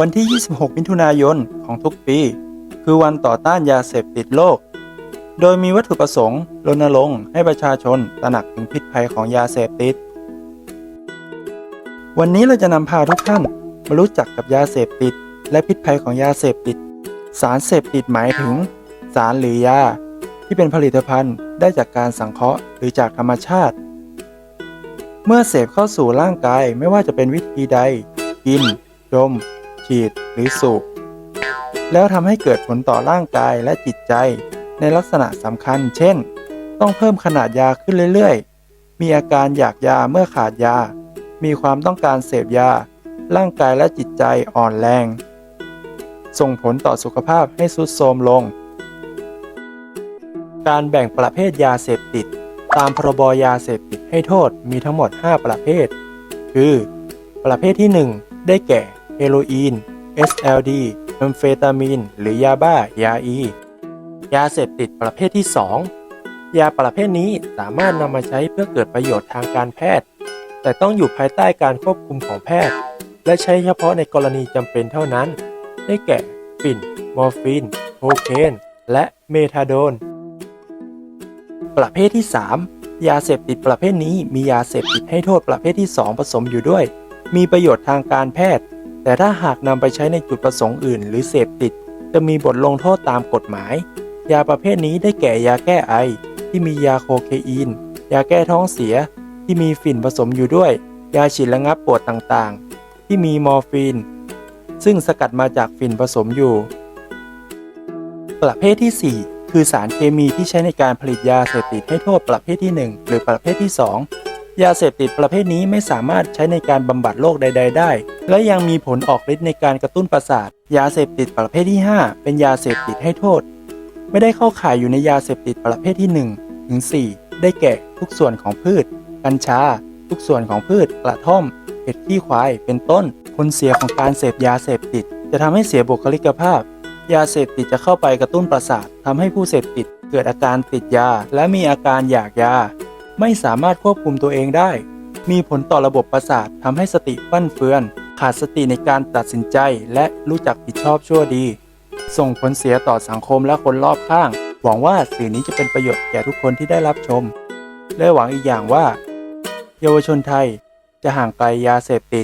วันที่ 26 มิถุนายนของทุกปี คือวันต่อต้านยาเสพติดโลก โดยมีวัตถุประสงค์รณรงค์ให้ประชาชนตระหนักถึงพิษภัยของยาเสพติด วันนี้เราจะนำพาทุกท่านมารู้จักกับยาเสพติด และพิษภัยของยาเสพติด สารเสพติดหมายถึง สารหรือยาที่เป็นผลิตภัณฑ์ได้จากการสังเคราะห์หรือจากธรรมชาติ เมื่อเสพเข้าสู่ร่างกายไม่ว่าจะเป็นวิธีใด กิน ดม ฉีดหรือสูบแล้วทำให้เกิดผลต่อร่างกายและจิตใจในลักษณะสำคัญ เช่น ต้องเพิ่มขนาดยาขึ้นเรื่อยๆ มีอาการอยากยาเมื่อขาดยา มีความต้องการเสพยา ร่างกายและจิตใจอ่อนแรง ส่งผลต่อสุขภาพให้ทรุดโทรมลง การแบ่งประเภทยาเสพติด ตามพรบยาเสพติดให้โทษมีทั้งหมด 5 ประเภท คือ ประเภทที่ 1 ได้แก่ เฮโรอีน SLD แอมเฟตามีน หรือยาบ้า ยาอี ยาเสพติดประเภทที่ 2 ยาประเภทนี้สามารถนำมาใช้เพื่อเกิดประโยชน์ทางการแพทย์ แต่ต้องอยู่ภายใต้การควบคุมของแพทย์ และใช้เฉพาะในกรณีจำเป็นเท่านั้น ได้แก่ฝิ่น มอร์ฟีน โคเคน และเมทาโดน ประเภทที่ 3 ยาเสพติดประเภทนี้มียาเสพติดให้โทษประเภทที่ 2 ผสมอยู่ด้วย มีประโยชน์ทางการแพทย์ แต่ถ้าหากนำไปใช้ในจุดประสงค์อื่น หรือเสพติด จะมีบทลงโทษตามกฎหมาย ยาประเภทนี้ได้แก่ยาแก้ไอ ที่มียาโคเคอีน ยาแก้ท้องเสีย ที่มีฝิ่นผสมอยู่ด้วย ยาฉีดระงับปวดต่างๆ ที่มีมอร์ฟีน ซึ่งสกัดมาจากฝิ่นผสมอยู่ ประเภทที่ 4 คือสารเคมีที่ใช้ในการผลิตยาเสพติดให้โทษประเภทที่ 1 หรือประเภทที่ 2 ยาเสพติดประเภทนี้ไม่สามารถใช้ในการบำบัดโรคใด ๆ ได้ และยังมีผลออกฤทธิ์ในการกระตุ้นประสาท ยาเสพติดประเภทที่ 5 เป็นยาเสพติดให้โทษ ไม่ได้เข้าข่ายอยู่ในยาเสพติดประเภทที่1ถึง4ได้แก่ทุกส่วนของพืช กัญชา ทุกส่วนของพืช กระท่อมเห็ดขี้ควาย เป็นต้น ผลเสียของการเสพยาเสพติด จะทำให้เสียบุคลิกภาพ ยาเสพติดจะเข้าไปกระตุ้นประสาททำให้ผู้เสพติด เกิดอาการติดยา และมีอาการอยากยา ไม่สามารถควบคุมตัวเองได้ มีผลต่อระบบประสาททำให้สติฟั่นเฟือน ขาดสติในการตัดสินใจและรู้จักผิดชอบชั่วดี ส่งผลเสียต่อสังคมและคนรอบข้าง หวังว่าสื่อนี้จะเป็นประโยชน์แก่ทุกคนที่ได้รับชม และหวังอีกอย่างว่า เยาวชนไทยจะห่างไกลยาเสพติด